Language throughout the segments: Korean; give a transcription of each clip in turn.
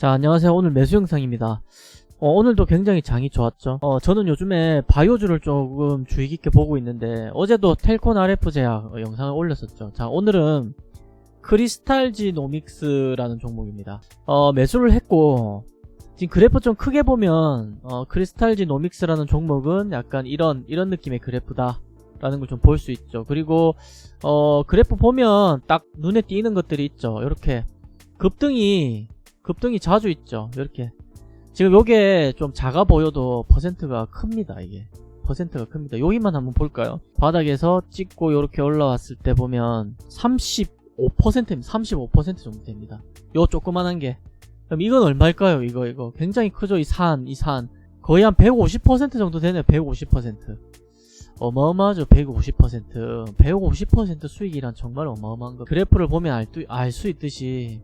자, 안녕하세요. 오늘 매수 영상입니다. 어, 오늘도 굉장히 장이 좋았죠. 어, 저는 요즘에 바이오주를 조금 주의 깊게 보고 있는데, 어제도 텔콘 RF 제약 어, 영상을 올렸었죠. 자, 오늘은 크리스탈지 노믹스라는 종목입니다. 어, 매수를 했고, 지금 그래프 좀 크게 보면, 어, 크리스탈지 노믹스라는 종목은 약간 이런, 이런 느낌의 그래프다. 라는 걸 좀 볼 수 있죠. 그리고, 어, 그래프 보면 딱 눈에 띄는 것들이 있죠. 이렇게 급등이 급등이 자주 있죠. 이렇게 지금 요게 좀 작아 보여도 퍼센트가 큽니다. 이게 퍼센트가 큽니다. 여기만 한번 볼까요? 바닥에서 찍고 이렇게 올라왔을 때 보면 35%입니다. 35% 정도 됩니다. 요 조그만한 게 그럼 이건 얼마일까요? 이거 이거 굉장히 크죠. 이 산, 이 산. 거의 한 150% 정도 되네요. 150%. 어마어마하죠. 150%. 150% 수익이란 정말 어마어마한 거. 그래프를 보면 알 수 있듯이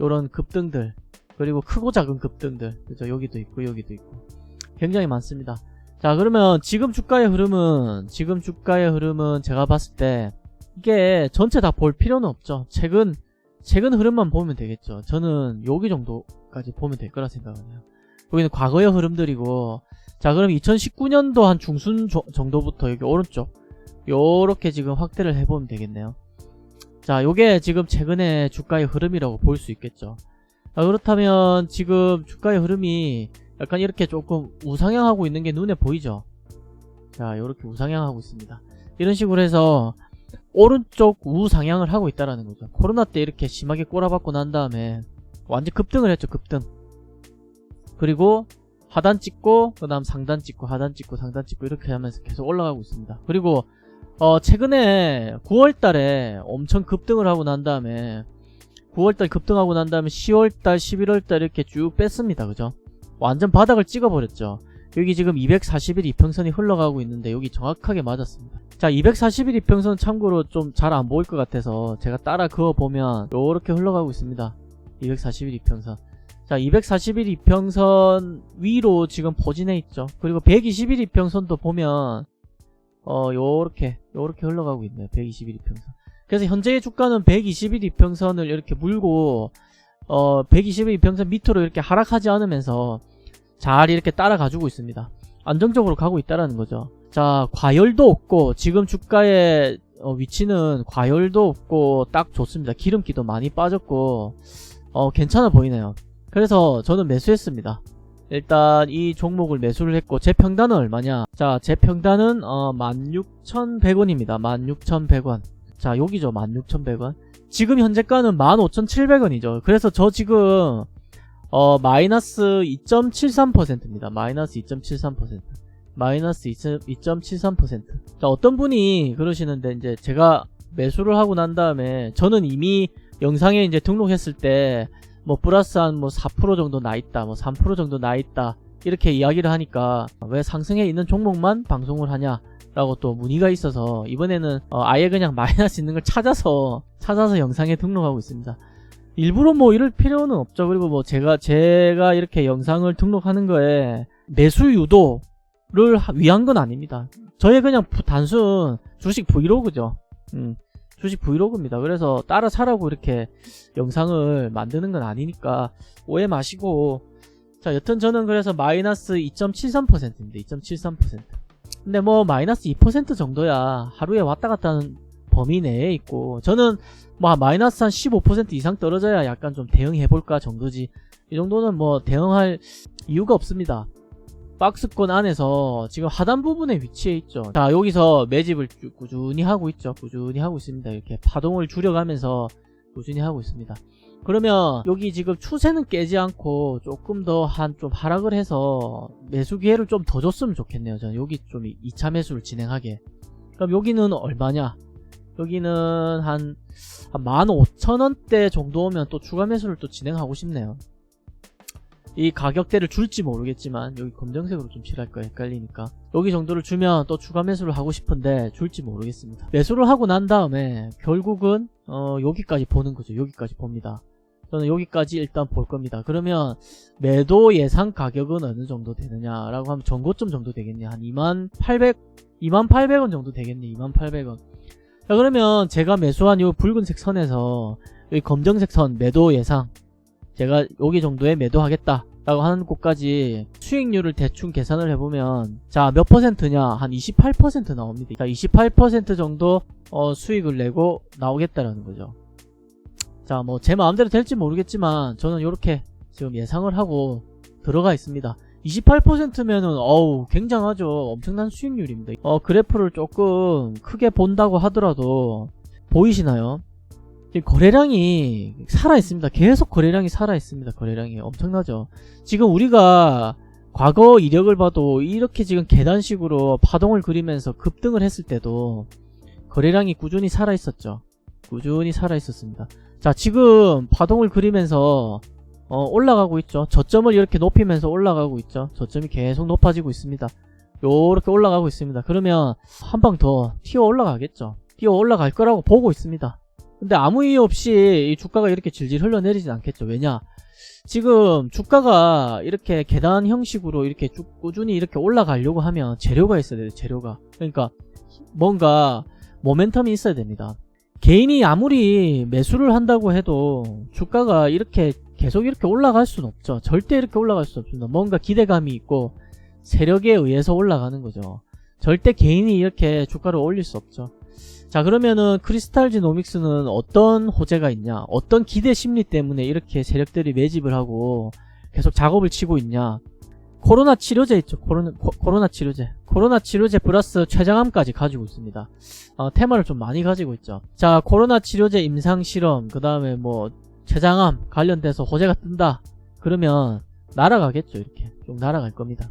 요런 급등들 그리고 크고 작은 급등들. 그죠 여기도 있고 여기도 있고. 굉장히 많습니다. 자 그러면 지금 주가의 흐름은 지금 주가의 흐름은 제가 봤을 때 이게 전체 다 볼 필요는 없죠. 최근 최근 흐름만 보면 되겠죠. 저는 여기 정도까지 보면 될 거라 생각해요 여기는 과거의 흐름들이고. 자 그럼 2019년도 한 중순 조- 정도부터 여기 오른쪽 요렇게 지금 확대를 해보면 되겠네요 자, 요게 지금 최근에 주가의 흐름이라고 볼 수 있겠죠. 자, 그렇다면 지금 주가의 흐름이 약간 이렇게 조금 우상향하고 있는 게 눈에 보이죠? 자, 요렇게 우상향하고 있습니다. 이런 식으로 해서 오른쪽 우상향을 하고 있다라는 거죠. 코로나 때 이렇게 심하게 꼬라박고 난 다음에 완전 급등을 했죠, 급등. 그리고 하단 찍고, 그 다음 상단 찍고, 하단 찍고, 상단 찍고 이렇게 하면서 계속 올라가고 있습니다. 그리고 어, 최근에 9월달에 엄청 급등을 하고 난 다음에 9월달 급등하고 난 다음에 10월달, 11월달 이렇게 쭉 뺐습니다. 그죠? 완전 바닥을 찍어버렸죠. 여기 지금 241 이평선이 흘러가고 있는데 여기 정확하게 맞았습니다. 자, 241 이평선 참고로 좀 잘 안 보일 것 같아서 제가 따라 그어 보면 요렇게 흘러가고 있습니다. 241 이평선. 자, 241 이평선 위로 지금 포진해 있죠. 그리고 121 이평선도 보면 어, 요렇게, 요렇게 흘러가고 있네요. 121 이평선. 그래서 현재의 주가는 121 이평선을 이렇게 물고, 어, 121 이평선 밑으로 이렇게 하락하지 않으면서 잘 이렇게 따라가지고 있습니다. 안정적으로 가고 있다라는 거죠. 자, 과열도 없고, 지금 주가의 어, 위치는 과열도 없고, 딱 좋습니다. 기름기도 많이 빠졌고, 어, 괜찮아 보이네요. 그래서 저는 매수했습니다. 일단 이 종목을 매수를 했고 제 평단은 얼마냐? 자 제 평단은 어 16,100원입니다. 16,100원. 자 여기죠 16,100원. 지금 현재가는 15,700원이죠. 그래서 저 지금 어 마이너스 2.73%입니다. 마이너스 2.73% 마이너스 2.73%자 어떤 분이 그러시는데 이제 제가 매수를 하고 난 다음에 저는 이미 영상에 이제 등록했을 때 뭐 플러스 한 뭐 4% 정도 나 있다, 뭐 3% 정도 나 있다 이렇게 이야기를 하니까 왜 상승해 있는 종목만 방송을 하냐 라고 또 문의가 있어서 이번에는 어, 아예 그냥 마이너스 있는 걸 찾아서 찾아서 영상에 등록하고 있습니다. 일부러 뭐 이럴 필요는 없죠. 그리고 뭐 제가 제가 이렇게 영상을 등록하는 거에 매수 유도를 하- 위한 건 아닙니다. 저의 그냥 부- 단순 주식 브이로그죠. 음. 주식 브이로그입니다. 그래서 따라 사라고 이렇게 영상을 만드는 건 아니니까 오해 마시고 자 여튼 저는 그래서 마이너스 2.73%입니다. 2.73% 근데 뭐 마이너스 2% 정도야 하루에 왔다 갔다 하는 범위 내에 있고 저는 뭐 마이너스 한 15% 이상 떨어져야 약간 좀 대응해볼까 정도지 이 정도는 뭐 대응할 이유가 없습니다. 박스권 안에서 지금 하단 부분에 위치해 있죠. 자, 여기서 매집을 쭉 꾸준히 하고 있죠. 꾸준히 하고 있습니다. 이렇게 파동을 줄여가면서 꾸준히 하고 있습니다. 그러면 여기 지금 추세는 깨지 않고 조금 더 한 좀 하락을 해서 매수 기회를 좀 더 줬으면 좋겠네요. 저는 여기 좀 2차 매수를 진행하게. 그럼 여기는 얼마냐? 여기는 한, 한 15,000원대 정도 오면 또 추가 매수를 또 진행하고 싶네요. 이 가격대를 줄지 모르겠지만 여기 검정색으로 좀 칠할 거예요. 헷갈리니까. 여기 정도를 주면 또 추가 매수를 하고 싶은데 줄지 모르겠습니다. 매수를 하고 난 다음에 결국은 어 여기까지 보는 거죠. 여기까지 봅니다. 저는 여기까지 일단 볼 겁니다. 그러면 매도 예상 가격은 어느 정도 되느냐 라고 하면 전고점 정도 되겠네 한 2만 800 2만 800원 정도 되겠네. 2만 800원. 자 그러면 제가 매수한 이 붉은색 선에서 여기 검정색 선 매도 예상 제가 여기 정도에 매도하겠다 라고 하는 곳까지 수익률을 대충 계산을 해보면 자 몇 퍼센트냐? 한 28% 나옵니다. 자 28% 정도 어, 수익을 내고 나오겠다라는 거죠. 자 뭐 제 마음대로 될지 모르겠지만 저는 이렇게 지금 예상을 하고 들어가 있습니다. 28%면은 어우 굉장하죠. 엄청난 수익률입니다. 어 그래프를 조금 크게 본다고 하더라도 보이시나요 거래량이 살아있습니다 계속 거래량이 살아있습니다 거래량이 엄청나죠 지금 우리가 과거 이력을 봐도 이렇게 지금 계단식으로 파동을 그리면서 급등을 했을 때도 거래량이 꾸준히 살아있었죠 꾸준히 살아있었습니다 자 지금 파동을 그리면서 어, 올라가고 있죠. 저점을 이렇게 높이면서 올라가고 있죠. 저점이 계속 높아지고 있습니다. 요렇게 올라가고 있습니다. 그러면 한 방 더 튀어 올라가겠죠. 튀어 올라갈 거라고 보고 있습니다. 근데 아무 이유 없이 이 주가가 이렇게 질질 흘러내리진 않겠죠. 왜냐? 지금 주가가 이렇게 계단 형식으로 이렇게 쭉 꾸준히 이렇게 올라가려고 하면 재료가 있어야 돼요. 재료가. 그러니까 뭔가 모멘텀이 있어야 됩니다. 개인이 아무리 매수를 한다고 해도 주가가 이렇게 계속 이렇게 올라갈 수는 없죠. 절대 이렇게 올라갈 수 없습니다. 뭔가 기대감이 있고 세력에 의해서 올라가는 거죠. 절대 개인이 이렇게 주가를 올릴 수 없죠. 자 그러면은 크리스탈 지노믹스는 어떤 호재가 있냐? 어떤 기대 심리 때문에 이렇게 세력들이 매집을 하고 계속 작업을 치고 있냐? 코로나 치료제 있죠. 코로나, 코, 코로나 치료제. 코로나 치료제 플러스 췌장암까지 가지고 있습니다. 어, 테마를 좀 많이 가지고 있죠. 자 코로나 치료제 임상실험 그 다음에 뭐 췌장암 관련돼서 호재가 뜬다. 그러면 날아가겠죠 이렇게. 좀 날아갈 겁니다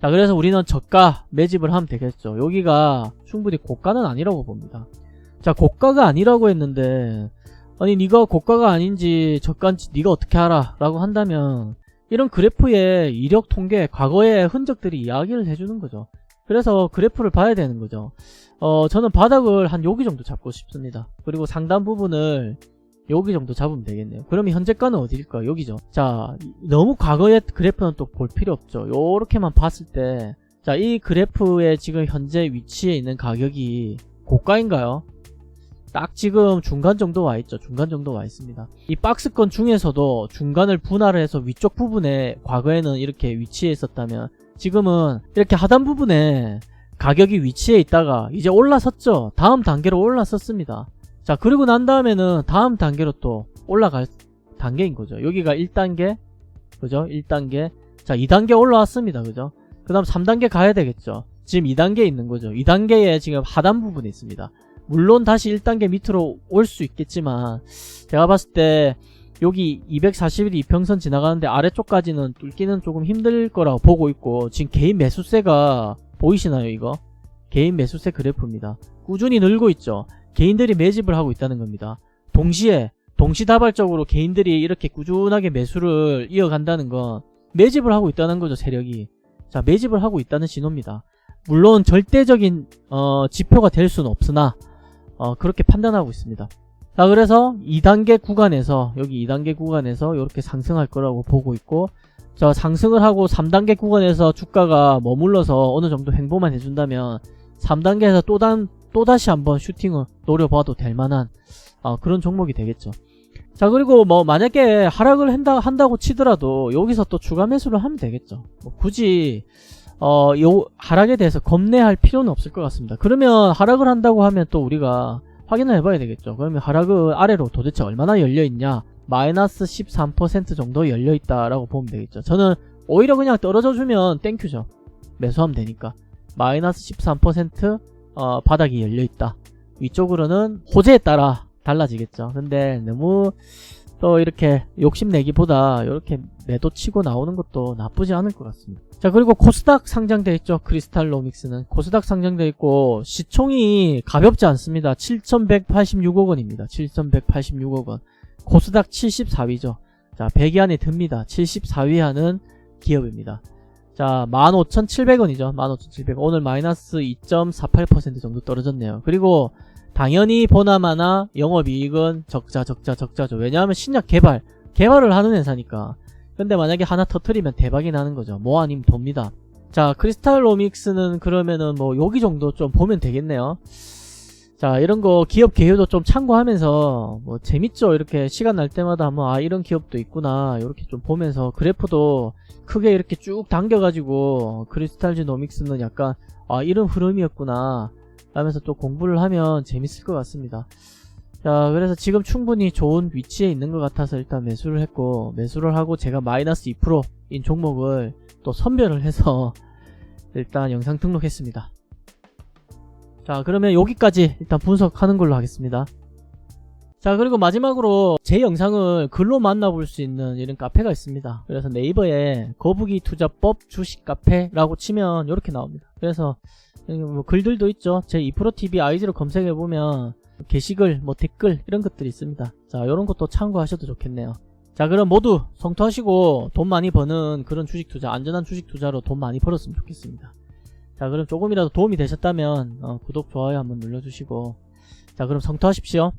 자 그래서 우리는 저가 매집을 하면 되겠죠. 여기가 충분히 고가는 아니라고 봅니다. 자 고가가 아니라고 했는데 아니 네가 고가가 아닌지 저가인지 네가 어떻게 알아? 라고 한다면 이런 그래프의 이력 통계 과거의 흔적들이 이야기를 해주는 거죠. 그래서 그래프를 봐야 되는 거죠. 어 저는 바닥을 한 여기 정도 잡고 싶습니다. 그리고 상단 부분을 여기 정도 잡으면 되겠네요. 그러면 현재가는 어디일까요? 여기죠. 자, 너무 과거의 그래프는 또 볼 필요 없죠. 요렇게만 봤을 때, 자, 이 그래프의 지금 현재 위치에 있는 가격이 고가인가요? 딱 지금 중간 정도 와 있죠. 중간 정도 와 있습니다. 이 박스권 중에서도 중간을 분할을 해서 위쪽 부분에 과거에는 이렇게 위치해 있었다면 지금은 이렇게 하단 부분에 가격이 위치해 있다가 이제 올라섰죠. 다음 단계로 올라섰습니다. 자 그리고 난 다음에는 다음 단계로 또 올라갈 단계인 거죠. 여기가 1단계 그죠? 1단계. 자 2단계 올라왔습니다. 그죠? 그 다음 3단계 가야 되겠죠. 지금 2단계에 있는 거죠. 2단계에 지금 하단 부분에 있습니다. 물론 다시 1단계 밑으로 올 수 있겠지만 제가 봤을 때 여기 241이 이평선 지나가는데 아래쪽까지는 뚫기는 조금 힘들 거라고 보고 있고 지금 개인 매수세가 보이시나요 이거? 개인 매수세 그래프입니다. 꾸준히 늘고 있죠 개인들이 매집을 하고 있다는 겁니다. 동시에 동시다발적으로 개인들이 이렇게 꾸준하게 매수를 이어간다는 건 매집을 하고 있다는 거죠 세력이. 자 매집을 하고 있다는 신호입니다. 물론 절대적인 어, 지표가 될 수는 없으나 어, 그렇게 판단하고 있습니다. 자 그래서 2단계 구간에서 여기 2단계 구간에서 이렇게 상승할 거라고 보고 있고 자 상승을 하고 3단계 구간에서 주가가 머물러서 어느 정도 행보만 해준다면 3단계에서 또, 단, 또다시 한번 슈팅을 노려봐도 될 만한 어, 그런 종목이 되겠죠. 자 그리고 뭐 만약에 하락을 한다, 한다고 치더라도 여기서 또 추가 매수를 하면 되겠죠. 뭐 굳이 어, 요 하락에 대해서 겁내할 필요는 없을 것 같습니다. 그러면 하락을 한다고 하면 또 우리가 확인을 해봐야 되겠죠. 그러면 하락을 아래로 도대체 얼마나 열려있냐 마이너스 13% 정도 열려있다라고 보면 되겠죠. 저는 오히려 그냥 떨어져주면 땡큐죠. 매수하면 되니까 마이너스 13% 어, 바닥이 열려 있다. 위쪽으로는 호재에 따라 달라지겠죠. 근데 너무 또 이렇게 욕심내기보다 이렇게 매도 치고 나오는 것도 나쁘지 않을 것 같습니다. 자 그리고 코스닥 상장되어 있죠. 크리스탈로믹스는 코스닥 상장되어 있고 시총이 가볍지 않습니다. 7,186억 원입니다. 7,186억 원. 코스닥 74위죠. 자 100위 안에 듭니다. 74위 하는 기업입니다. 자 15,700원이죠. 15,700원 오늘 마이너스 2.48% 정도 떨어졌네요. 그리고 당연히 보나마나 영업이익은 적자 적자 적자죠. 왜냐하면 신약 개발 개발을 하는 회사니까. 근데 만약에 하나 터트리면 대박이 나는 거죠. 뭐 아니면 돕니다. 자 크리스탈 로믹스는 그러면은 뭐 여기 정도 좀 보면 되겠네요 자, 이런 거 기업 개요도 좀 참고하면서 뭐 재밌죠. 이렇게 시간 날 때마다 한번 아 이런 기업도 있구나. 이렇게 좀 보면서 그래프도 크게 이렇게 쭉 당겨 가지고 크리스탈 지노믹스는 약간 아 이런 흐름이었구나. 하면서 또 공부를 하면 재밌을 것 같습니다. 자, 그래서 지금 충분히 좋은 위치에 있는 것 같아서 일단 매수를 했고 매수를 하고 제가 마이너스 2%인 종목을 또 선별을 해서 일단 영상 등록했습니다. 자 그러면 여기까지 일단 분석하는 걸로 하겠습니다. 자 그리고 마지막으로 제 영상을 글로 만나볼 수 있는 이런 카페가 있습니다. 그래서 네이버에 거북이 투자법 주식 카페라고 치면 이렇게 나옵니다. 그래서 뭐 글들도 있죠. 제 2프로TV 아이디로 검색해 보면 게시글 뭐 댓글 이런 것들이 있습니다. 자 이런 것도 참고하셔도 좋겠네요. 자 그럼 모두 성투하시고 돈 많이 버는 그런 주식 투자 안전한 주식 투자로 돈 많이 벌었으면 좋겠습니다 자 그럼 조금이라도 도움이 되셨다면 어, 구독 좋아요 한번 눌러주시고. 자 그럼 성투하십시오